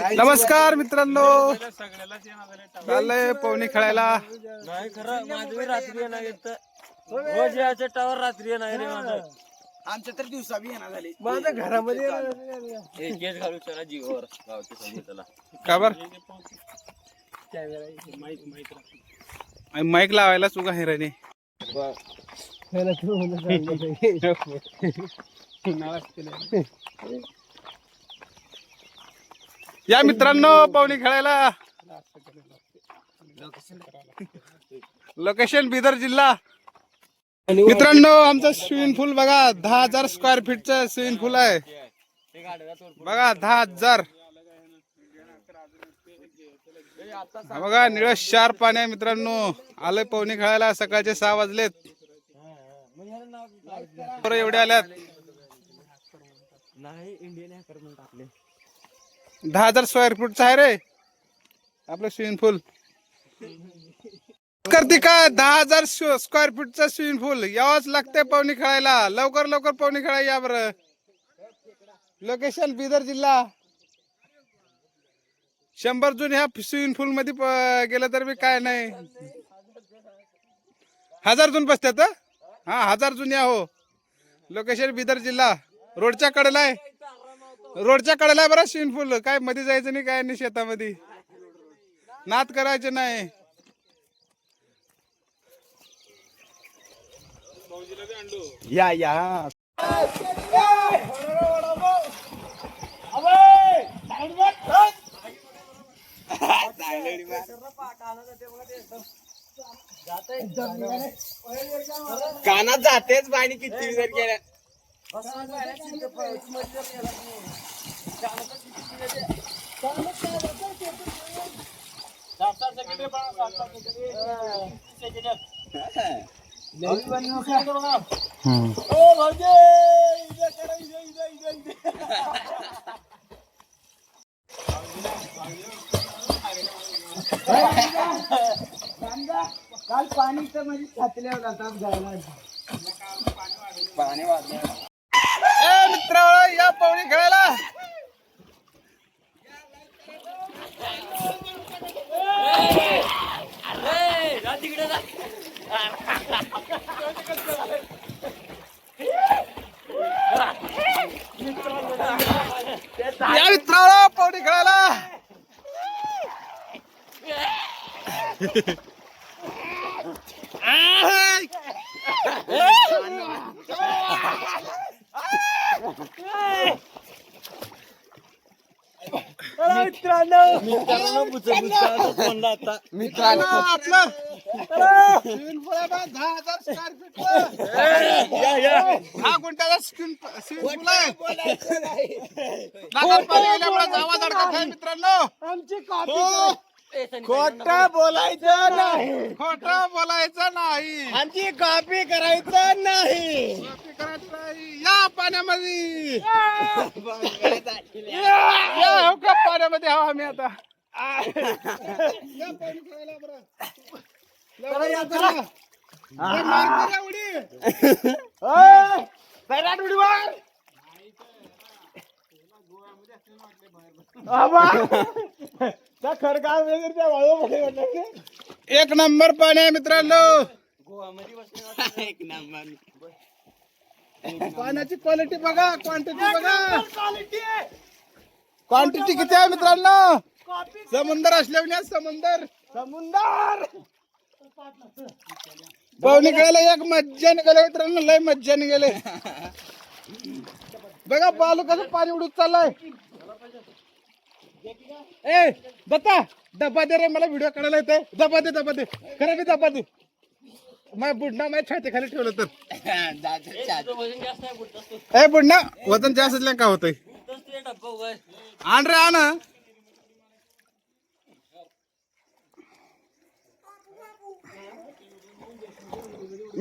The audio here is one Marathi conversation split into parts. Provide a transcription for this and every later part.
नमस्कार मित्रांनो. चाललंय पवनी खेळायला. नाही खरं माझं रात्री येणार येतं रोज याच्या टावर रात्री येणार रे माझं. आमच्या तर दिवसा बी येणार झाले. माझं घरामध्ये केस घालू चला जीवावर. त्याला. का बर? माईक लावायला चुका हिराने या मित्रांनो पाहुणी खेळायला. लोकेशन बिदर जिल्हा. मित्रांनो आमचं स्विमिंग पूल बघा दहा हजार स्क्वेअर फीटचं स्विमिंग पूल आहे. बघा दहा हजार. बघा निळ चार पाणी आहे मित्रांनो. आलोय पाहुणे खेळायला सकाळचे सहा वाजलेत. एवढे आल्यात. नाही इंडियन हॅकर म्हणून टाकले. दहा हजार स्क्वेअर फूटचं आहे रे. आपलं स्विमिंग पूल करते का? दहा हजार स्क्वेअर फूटचं स्विमिंग पूल यावंच लागते पवनी खेळायला. लवकर लवकर पवनी खेळाय या बरं. लोकेशन बिदर जिल्हा. शंभर जून ह्या स्विमिंग पूल मध्ये प- गेलं तर बी काय नाही. हजार जून बसतात हा? हजार जुन्या हो. लोकेशन बिदर जिल्हा. रोडच्या कडेला आहे. रोडच्या कडेला बरं स्विमिंग पूल काय मध्ये जायचं नाही काय नाही शेतामध्ये. नात करायचे नाही. या या. कानात जातेच पाणी किती विचार केल्या काल पाणी तर म्हणजे छातल्यावर जातात जायला पाणी वाढलं ए मित्र या पवनी खेळायला तिकडे जा या मित्र पवनी खेळायला मित्रांनो फोनला आता मित्रांनो आपलं या या दहा गुंठ्याचा स्विमिंग पूल आहे नाकात पाणी गेल्यामुळे आवाज अडकत आहे मित्रांनो आमची हो, खोट बोलायचं नाही. खोट बोलायचं नाही. आमची कॉपी करायचं नाही. कॉपी करायचं नाही. या पाण्यामध्ये. या. हो का पाण्यामध्ये? हवा आम्ही आता. या पाणी खेळायला बरं. लवकर या जरा. ए, मार करा त्या खरगाव वगैरे त्या वाळूमध्ये म्हटलं एक नंबर पाणी आहे मित्रांनो. एक नंबर. पाण्याची क्वालिटी बघा क्वांटिटी बघा. क्वांटिटी किती आहे मित्रांनो? समुंदर असल्याने समुंदर? समुंदर. पाहुणे गेले एक मज्जा निघाले मित्रांनो लय मज्जा निघाले. बघा बालू कसं पाणी उडून चाललंय. ए बता डबा दे रे मला व्हिडिओ काढायला येते डबा दे डबा दे. खरं मी डबा दे. माझ्या बुडणा माझ्या छाती खाली ठेवलं तर. ए बुडणा वजन जास्त असल्या का होतंय? आण रे आण.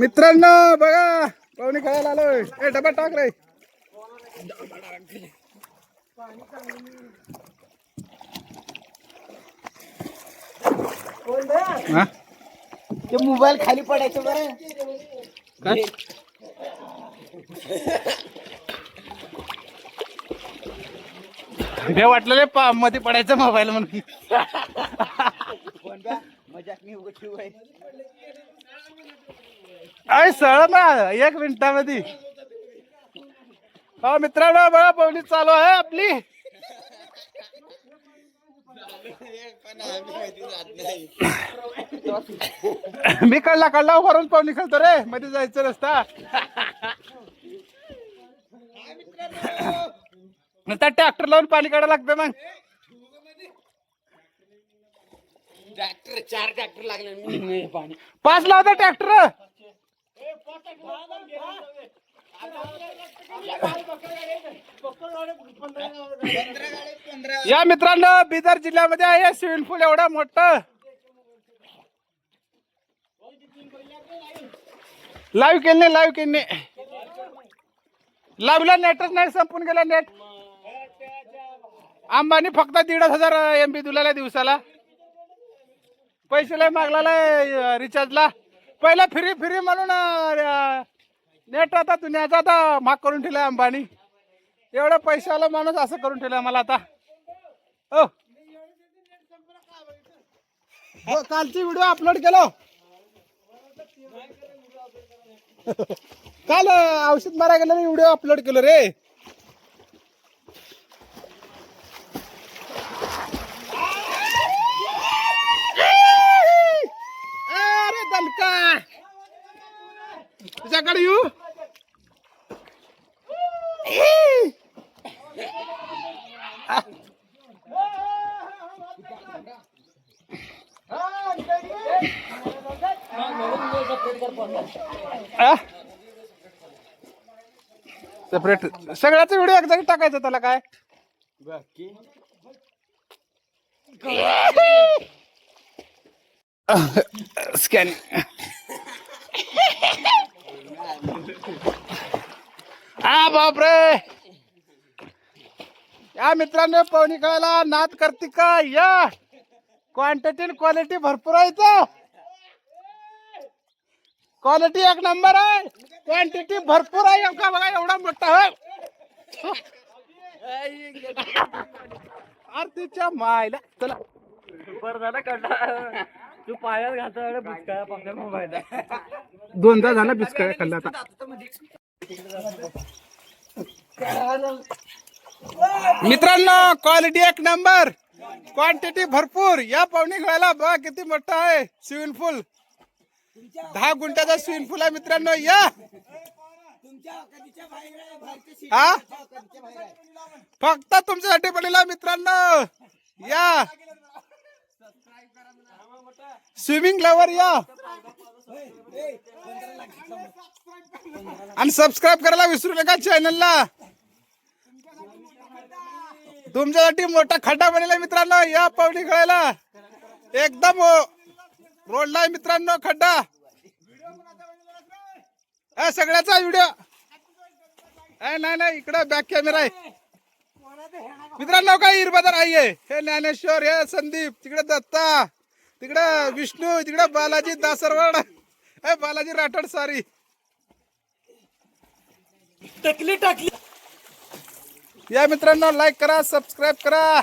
मित्रांनो बघा पाहुणे खेळायला आलोय. ए डबा टाक रे. हा? ते मोबाईल खाली पडायचं बरं. काय? हे वाटलेले पा मध्ये पडायचं मोबाईल म्हणून. अय सळ ना एक मिनिटामध्ये. हो मित्रांनो बघा पवनी चालू आहे आपली. मी कळला कळला वरून पाहुणी खेळतो रे. मध्ये जायचं रस्ता. त्या ट्रॅक्टर लावून पाणी काढायला लागतं मग. ट्रॅक्टर चार ट्रॅक्टर लागले पाणी पाच लावता ट्रॅक्टर या मित्रांनो बिदर जिल्ह्यामध्ये आहे. स्विमिंग पूल एवढा मोठं. लाईव्ह केले लाईव्ह केले लाईव्हला नेटच नाही संपून गेला नेट अंबानी फक्त दीड हजार एम बी दिलेला दिवसाला. पैसे लय मागला रिचार्जला पहिला फ्री फ्री म्हणून नेट आता दुनियाचा आता माग करून ठेवला अंबानी. एवढ्या पैशाला माणूस असं करून ठेवलाय मला आता. हो हो, कालची व्हिडिओ अपलोड केलो. काल औषध मारा गेलं व्हिडिओ अपलोड केलो रे. अरे दलका तुझ्याकडे येऊ? सेपरेट सगळ्याचा व्हिडिओ एक जागी टाकायचा त्याला काय? स्कॅन हा बापरे. या मित्रांनो पवनी खायला नाद करते का? या. क्वांटिटी क्वालिटी भरपूर आहे तो क्वालिटी एक नंबर आहे. क्वांटिटी भरपूर आहे. एवढा बघा एवढा मोठा आहे. आरतीच्या मायला चला. बरं झालं कळला तू पायात घातला बुचकाळा पाहता मोबाईल दोनदा झाला बिस्कळ खाल्ला आता. मित्रांनो क्वालिटी एक नंबर क्वांटिटी भरपूर. या पाहुणे खेळायला बघा किती मोठा आहे. स्विमिंग पूल दहा गुंठ्याचा स्विमिंग पूल आहे मित्रांनो. या. हा? फक्त तुमच्यासाठी बनला मित्रांनो. या. स्विमिंग लवर या आणि सबस्क्राईब करायला विसरू नका चॅनलला तुमच्यासाठी मोठा खड्डा बनला मित्रांनो या पावडी खेळायला. एकदम हो. रोडला मित्रांनो खड्डा. सगळ्याचा व्हिडिओ नाही नाही इकडं बॅक कॅमेरा आहे. मित्रांनो काय इरबदर आहे? हे ज्ञानेश्वर हे संदीप तिकडे दत्ता. तिकडे विष्णू तिकडे बालाजी दासरवाड. हे बालाजी राठोड सारी टकली टाकली. या मित्रांनो लाईक करा सबस्क्राईब करा.